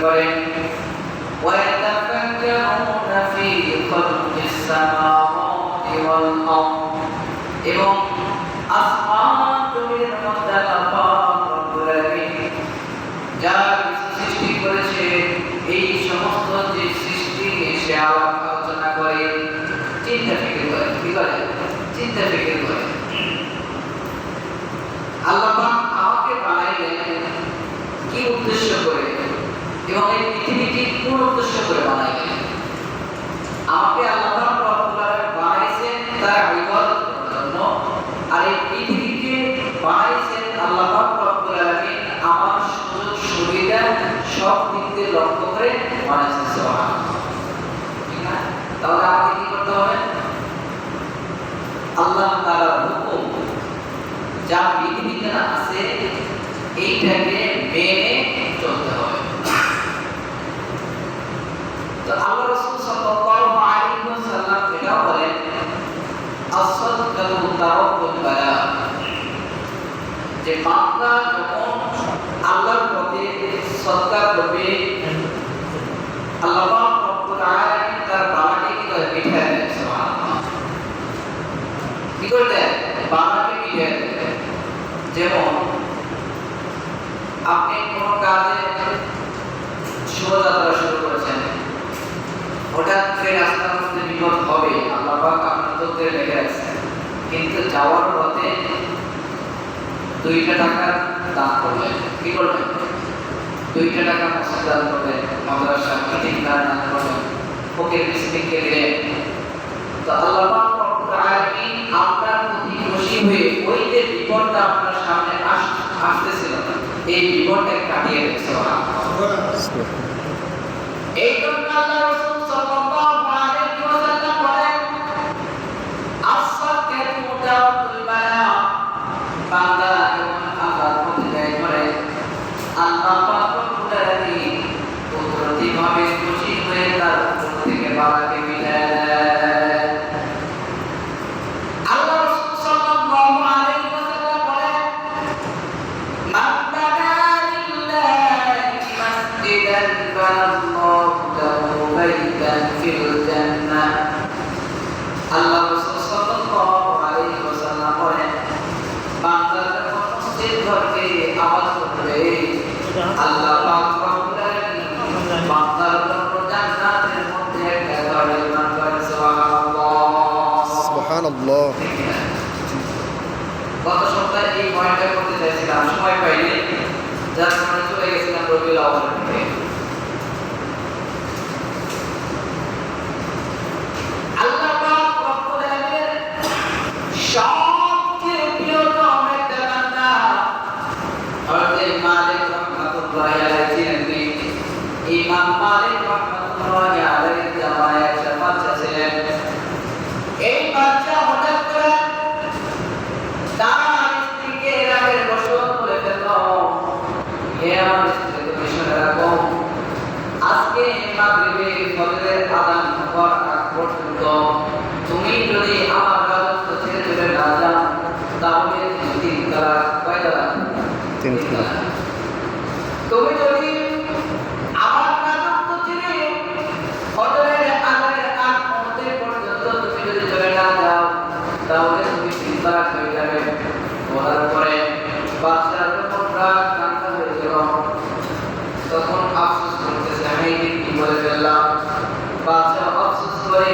আল্লাহর জিকির করে ويتفكرون في خلق السماوات والأرض এবং যে বান্দা যখন আল্লাহর প্রতি সদকা করবে, আল্লাহ তার বাবাকে কি করে কি করে বাবাকে যেমন, আপনি কোনো কাজে শোভাযাত্রা শুরু করেছেন, হঠাৎ করে রাস্তার মধ্যে বিপদ হবে, আল্লাহ আপনার তত্ত্বে লেখে রাখছেন। কিন্তু যাওয়ার পথে দুইটা টাকা দান করলেন কি করলেন দুইটা টাকা মসজিদ দান করলেন মাদ্রাসা মিটিং দান করলেন ফকির মিসকিনকে দিলেন তো আল্লাহ আপনার প্রতি খুশি হয়ে ওই যে বিপদটা আপনার সামনে আস- আসতেছিল এই বিপদটাকে কাটিয়ে দিয়েছে এই জন্য আল্লাহ রাসূল সাল্লাল্লাহু আলাইহি ওয়াসাল্লাম বলেন আস-সাদকাতু তাওয়াক্কুল বালা বান্দা যখন আল্লাহর পথে যায় করে আল্লাহ পাক রব্বুল আলামিন কুদরতিভাবে খুশি হয়ে তার উপর থেকে বালাকে মিলায় দেয় আল্লাহ রাসূল সাল্লাল্লাহু আলাইহি ওয়াসাল্লাম বলেন মান বানা লিল্লাহি মাসজিদান বানাল্লাহু লাহু বাইতান ফিল জান্নাহ আল্লাহ রাসূল সাল্লাল্লাহু আলাইহি ওয়াসাল্লাম বলেন বান্দা যখন মসজিদ ঘরকে আবাদ করবে আল্লাহ পাক রব্বুল আলামিন বান্দার জন্য জান্নাতের মধ্যে একটা ঘর নির্মাণ করেন সুবহানাল্লাহ সুবহানাল্লাহ গত সপ্তাহে এই পয়েন্টটা করতে চাইছিলাম সময় পাইনি যার কারণে চলে গেছিলাম রবিউল আউয়ালের দিকে আল্লাহ পাক রব্বুল আলামিনের সবচেয়ে প্রিয়তম একটা বান্দা হযরত মালিক রাহমাতুল্লাহি আলাইহি ছিলেন তিনি ইমাম মালিক রাহমাতুল্লাহি আলাইহি জামায় একটা বাচ্চা ছিলেন এই বাচ্চা হঠাৎ করে তার স্ত্রীকে রাগের বশত করে ফেলল হে আমার স্ত্রী তুমি শুনে রাখো আজকে মাগরিবে ফজরের আযান হওয়ার আগ পর্যন্ত তুমি যদি আমার রাজত্ব ছেড়ে চলে না যাও তাহলে তিন তালাক কয় তালাক তিন তালাক। তুমি যদি আমার রাজত্ব ছেড়ে ফজরের আজানের আগ মুহূর্ত পর্যন্ত তুমি যদি চলে না যাও তাহলে তুমি তিন তালাক হয়ে যাবে। বলার পরে বাচ্চার যখন রাগ কান্না হয়ে গেল। তখন আফসোস করতেছে আমি কি বলে ফেললাম বাচ্চা আফসোস করে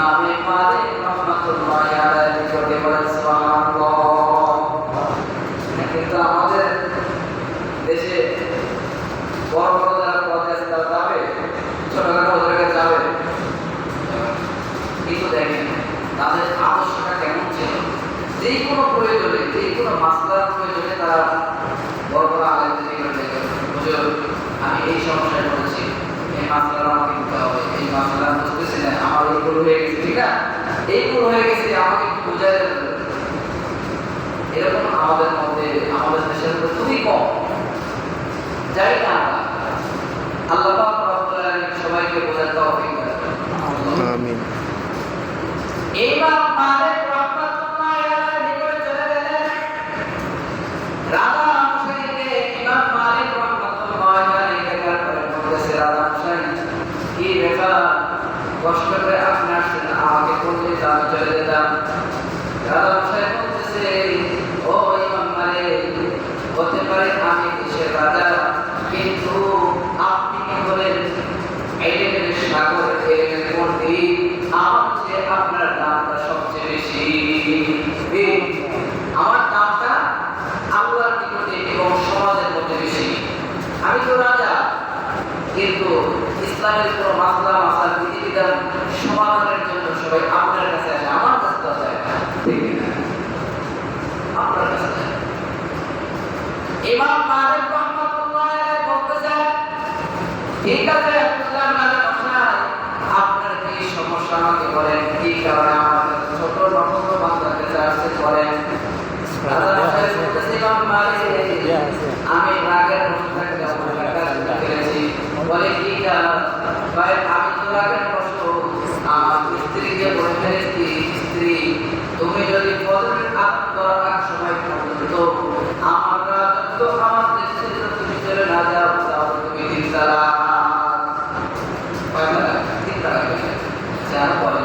আলেম ইমামে হয়ে গেছে আমাকে এরকম আমাদের মধ্যে আমাদের দেশের মধ্যে খুবই কম। যাই না আল্লাহ সবাইকে বোঝার তফিক এইবার আমাদের বলে কি বলে আমি তোমাকে প্রশ্ন আমার স্ত্রীকে বলে ফেলেছি স্ত্রী, তুমি যদি ফজরের আগ দরকার বলে,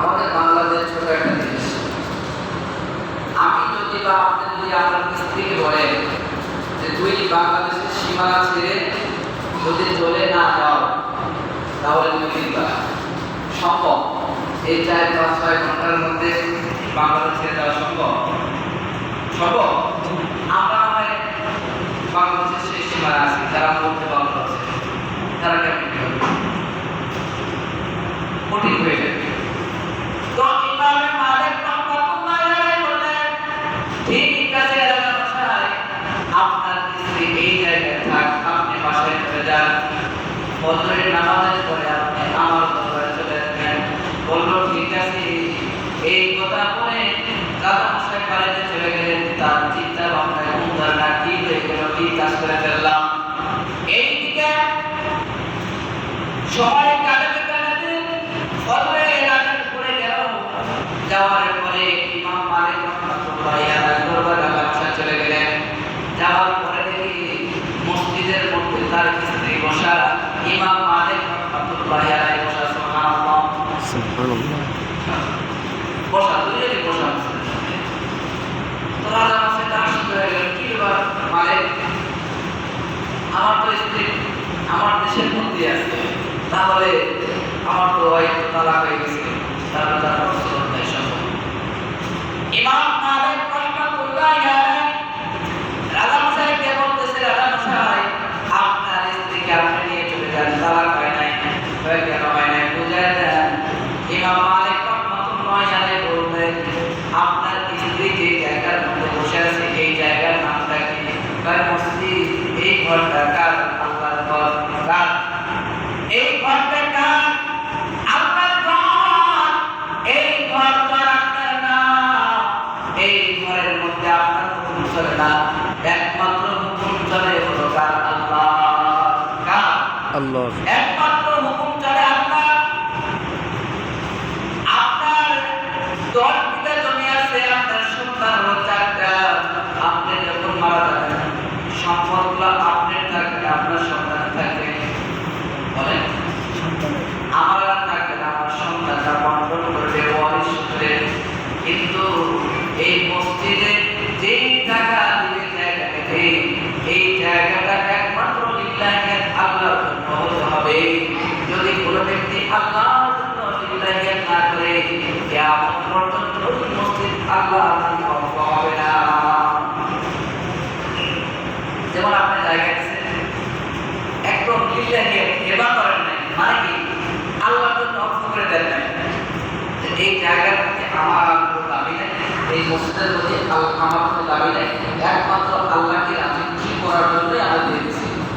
আমাদের বাংলাদেশ একটা জিনিস আমি যদি বা আপনি যদি আমার বলেন যে, তুই বাংলাদেশের সীমানা ছেড়ে যদি চলে না যাও, তাহলে তুমি সম্ভব? এই চার পাঁচ ছয় ঘণ্টার মধ্যে বাংলাদেশে যাওয়া সম্ভব? সম্ভব? আমরা আমার বাংলাদেশের সেই সীমায় আছি, যারা বলতে বাংলা আছে, তারা কঠিন হয়ে যাবে। তো ঠিক বাহির যান। বদরের নামাজের পরে আপনি আমার দরবারে চলে আসবেন। ঠিক আছে। এই কথা বলে দাদা মশাই বাড়িতে চলে গেলেন। তার চিন্তা ভাবনায় কোন ধারণা কি হয়ে গেল, কি কাজ করে ফেললাম। এইদিকে সময় কাটাতে কাটাতে বদরের গেল, যাওয়ার আমার দেশের মধ্যে আছে, তাহলে আমার তো ওয়াইফ তারা হয়ে গেছে। তাহলে তারা সম্ভব ইমাম আলেম রহমাতুল্লাহ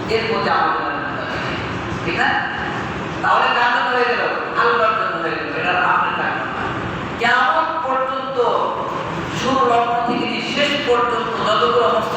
এর মধ্যে ঠিক না? তাহলে কার এটা কেমন পর্যন্ত শুরু থেকে শেষ পর্যন্ত যতগুলো অবস্থা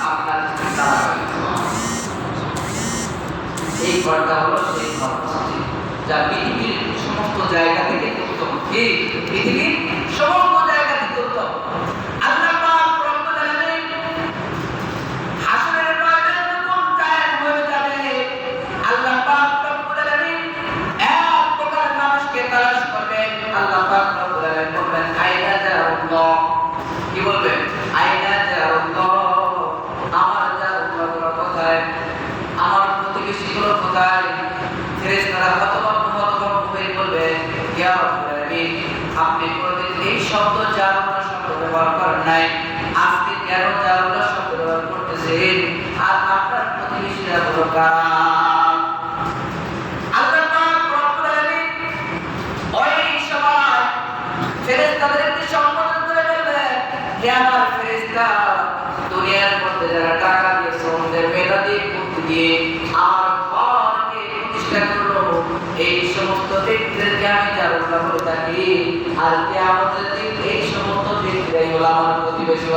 এই ঘরটা হলো সেই ঘর। যা পৃথিবীর সমস্ত জায়গা থেকে পৃথিবীর সমস্ত জায়গা থেকে উত্তম আল্লাহ পাক রব্বুল আলামিন হাসরের ময়দানে যখন কায়েম হয়ে যাবে, আল্লাহ পাক রব্বুল আলামিন এক প্রকার মানুষকে তালাশ করবেন। আল্লাহ পাক রব্বুল আলামিন বলবেন, আইনা জারুল্লাহ। কি বলবেন? আইনা জারুল্লাহ। আমার জারুল্লাহগুলো কোথায়? আমার প্রতিবেশীগুলো কোথায়? ফেরেশতারা হতভম্ব হতভম্ব হয়ে বলবে, ইয়া রব্বুল আলামিন, আপনি কোনোদিন এই শব্দ জারুল্লাহ শব্দ ব্যবহার করেন নাই আজকে কেন জারুল্লাহ শব্দ ব্যবহার করতেছেন আর আপনার প্রতিবেশীরা হলো কারা আল্লাহ পাক রব্বুল আলামিন ওই সময় ফেরেশতাদেরকে সম্বোধন করে বলবেন হে ফেরেশতা দুনিয়ার মধ্যে যারা টাকা দিয়ে শ্রম দিয়ে মেধা দিয়ে বুদ্ধি দিয়ে আমার ঘরকে প্রতিষ্ঠা করল এই সমস্ত ব্যক্তিদেরকে আমি জারুল্লাহ বলে থাকি। আর কে আমাদের দিন এই সমস্ত ব্যক্তিরাই হলো আমার প্রতিবেশী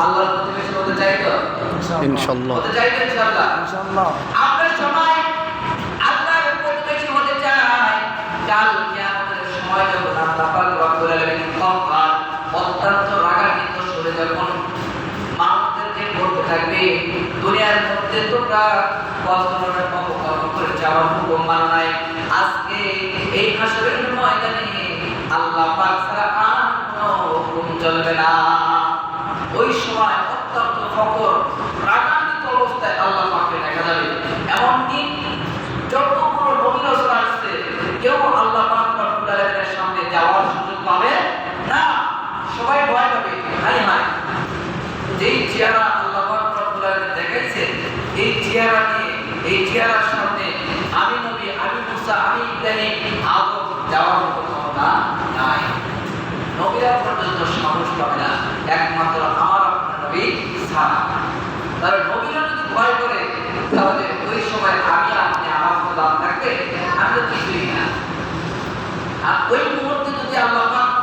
আল্লাহর প্রতিবেশী হতে চাই তো? ইনশাল্লাহ হতে চাই তো ইনশাআল্লাহ? আমরা সবাই আল্লাহর প্রতিবেশী হতে চাই কাল কিয়ামতের সময় যখন আল্লাহ পাক রব্বুল আলামিন কফার অত্যন্ত রাগান্বিত সুরে যখন মানুষদেরকে বলতে থাকবে দুনিয়ার মধ্যে তোমরা কত ধরনের অপকর্ম করে যাওয়ার হুকুম মানায় নাই। আজকে এই হাসরের ময়দানে আল্লাহ পাক ছাড়া আর কোনো হুকুম চলবে না ওই সময় অত্যন্ত ফকর রাগান্বিত অবস্থায় আল্লাহ পাককে দেখা যাবে এমনকি যতগুলো নবী রাসূল আসছে কেউ আল্লাহ পাক রব্বুল আলামিনের সামনে যাওয়ার সুযোগ পাবে না সবাই ভয় পাবে হাই হাই যেই চেহারা আল্লাহ পাক রব্বুল আলামিন দেখাইছে এই চেহারা নিয়ে এই চেহারার সামনে আমি নবী আমি মুসা আমি ইব্রাহিম পাবে না একমাত্র নবী ভয় করে তাহলে ওই সময় আমি আপনি আমি না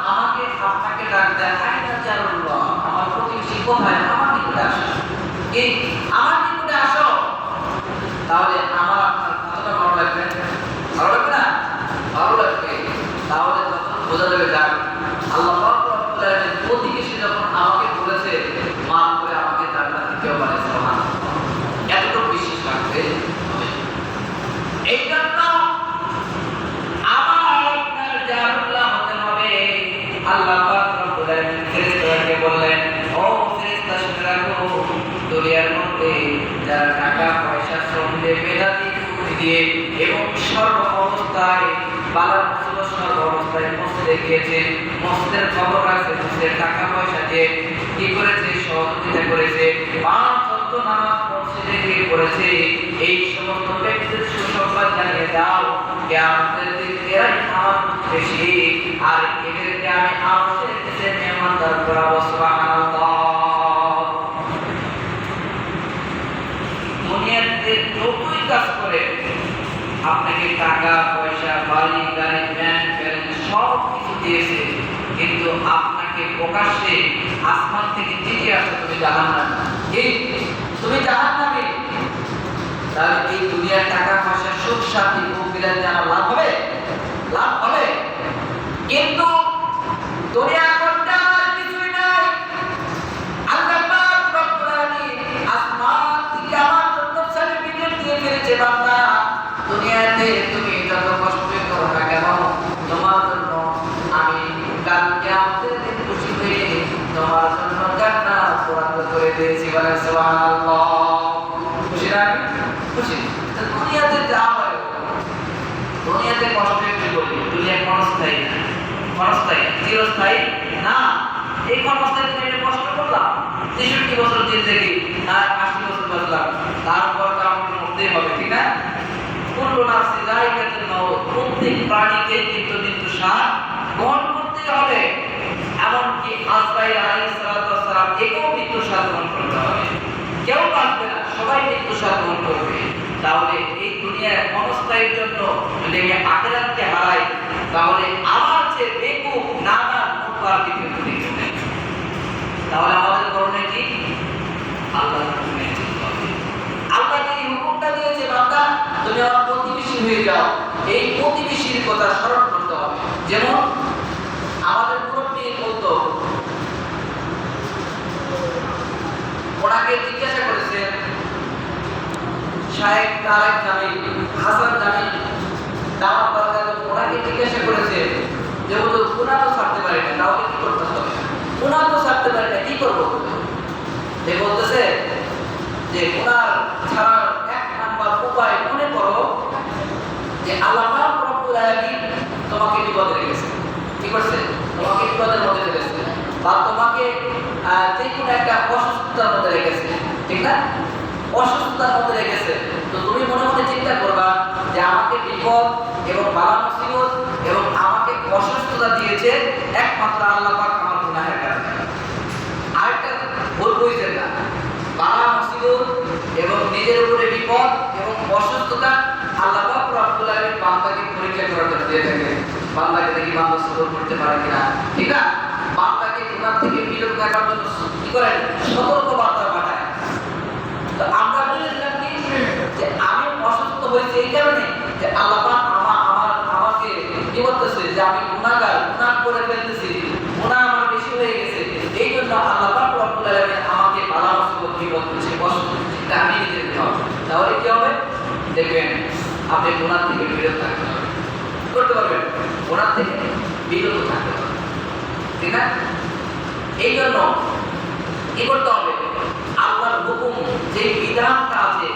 আমাকে আপনাকে ডাক দেয় আইনা জারুল্লাহ আমার প্রতিবেশী আমার নিকটে আসো এই আমার নিকটে আসো তাহলে আমার আপনার কতটা ভালো লাগবে ভালো লাগবে না ভালো লাগবে তাহলে বোঝা যাবে যাক আল্লাহ আলামিন প্রতিবেশী যখন আমাকে বলেছে, মাফ করে আমাকে জান্নাত দিতেও পারে সুবহানাল্লাহ এতটুকু বিশ্বাস রাখতে মধ্যে টাকা পয়সা শ্রম দিয়ে দিয়ে এবং সর্ব অবস্থায় বালা মসজিদে গিয়েছে মসজিদের খবর রাখছে মসজিদের টাকা পয়সা দিয়ে কি করেছে, সহযোগিতা করেছে আপনাকে টাকা পয়সা বাড়ি গাড়ি ব্যাংক সব কিছু দিয়েছে কিন্তু আপনাকে প্রকাশ্যে আসমান থেকে তুমি জানান না এই তুমি তাহলে এই দুনিয়ার টাকা পয়সা সুখ শান্তি বিলাস লাভ হবে লাভ হবে। কিন্তু দুনিয়ার মধ্যে আমার কিছুই নাই আল্লাহ পাক রব্বুল আলামিন আসমান থেকে আমার জন্য সার্টিফিকেট দিয়ে ফেলেছে বান্দা দুনিয়াতে তুমি যত কষ্ট করো না কেন তোমার জন্য আমি কালকে আমাদের দিন খুশি হয়ে তোমার জন্য জান্নাত করে খুশি দুনিয়াতে যা হয় দুনিয়াতে কষ্ট একটু বলি করলাম তেষট্টি বছর জিন্দগি আর আশি বছর বাঁচলাম তারপর তো আমাকে হবে ঠিক না কুল্লু নাফসি যায়িকাতুল মাউত প্রত্যেক প্রাণীকে কিন্তু মৃত্যু স্বাদ গ্রহণ করতেই হবে এমনকি আজরাইল ওয়াস সালাম একেও মৃত্যু স্বাদ গ্রহণ করতে হবে। কেউ বাঁচবে না, সবাই মৃত্যু স্বাদ গ্রহণ করবে। তাহলে এই দুনিয়ার ক্ষণস্থায়ীর জন্য যদি আমি আখেরাতকে হারাই, তাহলে আমার যে বেকুব মূর্খ আর দ্বিতীয় তাহলে আমাদের করণীয় কি? আল্লাহ যে এই হুকুমটা দিয়েছে, বান্দা, তুমি আমার প্রতিবেশী হয়ে যাও। এই প্রতিবেশীর কথা স্মরণ করতে হবে। যেমন আমাদের ওনাকে জিজ্ঞাসা করেছে শাহেক তারেক জামিল, হাসান জামিল দাওয়াত বারকাত ওনাকে জিজ্ঞাসা করেছে যে বলতো গুনাহ তো ছাড়তে পারে না, তাহলে কি করতে হবে? গুনাহ তো ছাড়তে পারে না, কি করব? এ বলতেছে যে গুনার ছাড়ার এক নাম্বার উপায় মনে করো যে, আল্লাহ রব্বুল আলামিন তোমাকে বিপদে রেখেছে। কি করছে? তোমাকে বিপদের মধ্যে বা তোমাকে যে কোনো একটা অসুস্থতার মধ্যে রেখেছে, ঠিক না? অসুস্থতার মধ্যে রেখেছে। তো তুমি মনে মনে চিন্তা করবা যে আমাকে বিপদ এবং বালা মুসিবত এবং আমাকে অসুস্থতা দিয়েছে একমাত্র আল্লাহ পাক আমার গুনাহের কারণে। আরেকটা ভুল বুঝছেন না। বালা মুসিবত এবং নিজের উপরে বিপদ এবং অসুস্থতা আল্লাহ পাক রব্বুল আলামিন বান্দাকে পরীক্ষা করার জন্য দিয়ে থাকে বান্দাকে দেখি বান্দা সবর করতে পারে কিনা, ঠিক না? বান্দাকে থেকে বিরত রাখার জন্য কি করেন সতর্ক বার্তা পাঠায়। তো আমরা বলেছিলাম কি? যে আমি অসুস্থ হয়েছি এই কারণে যে আল্লাহ আমার আমার, আমাকে কি বলতেছে? যে আমি গুনাহগার, গুনাহ করে ফেলতেছি। গুনাহ আমার বেশি হয়ে গেছে। এই জন্য আল্লাহ রব্বুল আমাকে বালা মুসিবত বিপদ কষ্ট আমি নিজে দিতে হবে তাহলে কি হবে? দেখবেন, আপনি গুনাহ থেকে বিরত হবে করতে পারবেন। গুনাহ থেকে বিরত থাকতে হবে ঠিক না? এই জন্য কি করতে হবে? আল্লাহর হুকুম, যে বিধানটা আছে,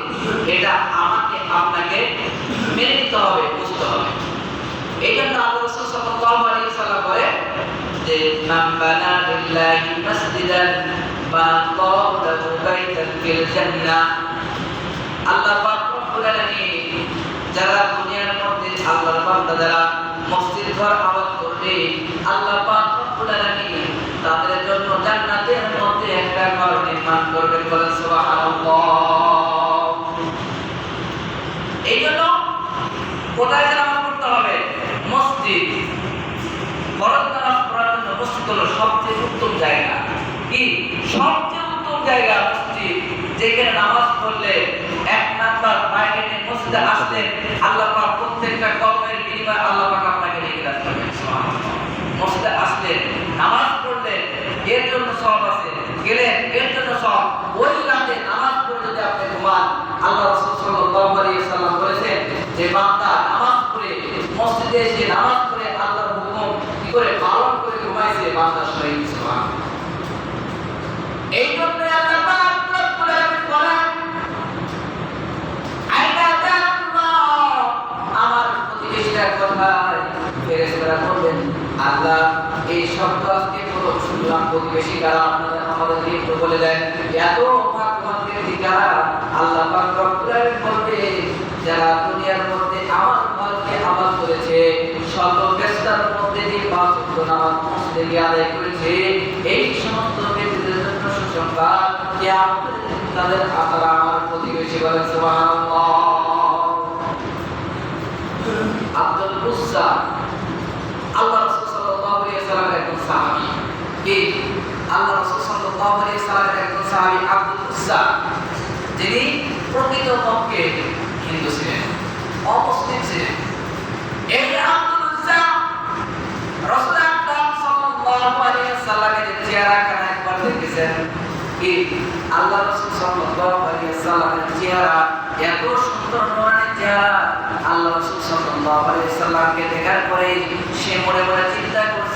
এটা আমাকে আপনাকে মেনে নিতে হবে, বুঝতে হবে। এই জন্য আল্লাহ রাসূল সাল্লাল্লাহু আলাইহি ওয়াসাল্লাম বলে যে, মান বানা লিল্লাহি মাসজিদান বানাল্লাহু লাহু বাইতান ফিল জান্নাহ। আল্লাহ পাক রব্বুল আলামিন, যারা দুনিয়ার মধ্যে আল্লাহর বান্দা, যারা মসজিদ ঘর আবাদ করবে, আল্লাহ পাক রব্বুল আলামিন তাদের জন্য জান্নাতের মধ্যে একটা ঘর নির্মাণ করবেন বলেন সুবহানাল্লাহ। এই জন্য কোথায় নামাজ পড়তে হবে? মসজিদ। ফরজ নামাজ পড়ার জন্য মসজিদ হলো সবচেয়ে উত্তম জায়গা। কি? সবচেয়ে উত্তম জায়গা মসজিদ, যেখানে নামাজ পড়লে এক নাম্বার বাইরে মসজিদে আসলে আল্লাহ পাক প্রত্যেকটা কর্মের বিনিময়ে আল্লাহ পাক আপনাকে লিখে রাখতে হবে মসজিদে আসলে নামাজ পড়লে এর জন্য সব আছে গেলেন এর জন্য সব ওই রাতে নামাজ পড়ে যদি আপনি ঘুমান, আল্লাহ রাসূল সাল্লাল্লাহু আলাইহি সাল্লাম বলেছেন যে, বান্দা নামাজ পড়ে, মসজিদে এসে নামাজ পড়ে, আল্লাহর হুকুম কি করে পালন করে ঘুমাইছে, বান্দা শহীদ সুবহানাল্লাহ। এই জন্য কোথায়? ফেরেশতারা আল্লাহ, এই শব্দ আজকে প্রতিবেশী আল্লাহ পাক রব্বুল যারা দুনিয়ার মধ্যে আমার ঘরকে আবাদ করেছে শত ব্যস্তার মধ্যে যে পাঁচ নামাজ মসজিদে গিয়ে আদায় করেছে, এই সমস্ত ব্যক্তিদের জন্য সুসংবাদ, কিয়ামতের তাদের আতারা আমার প্রতিবেশী বলেন, সুবহানাল্লাহ। আব্দুল আল্লাহ রাসূল সাল্লাল্লাহু আলাইহি সাল্লামের একজন সাহাবী। কি আল্লাহ একজন আব্দুল যিনি প্রকৃত পক্ষে হিন্দু ছিলেন, অমুসলিম ছিলেন। এই আব্দুল আকরাম সাল্লামের চেহারা একবার দেখেছেন? এই আল্লাহ সাল্লামের চেহারা এত সুন্দর নূরানি চেহারা আল্লাহ রাসূল সাল্লাল্লাহু আলাইহি সাল্লামকে দেখার পরে সে মনে মনে চিন্তা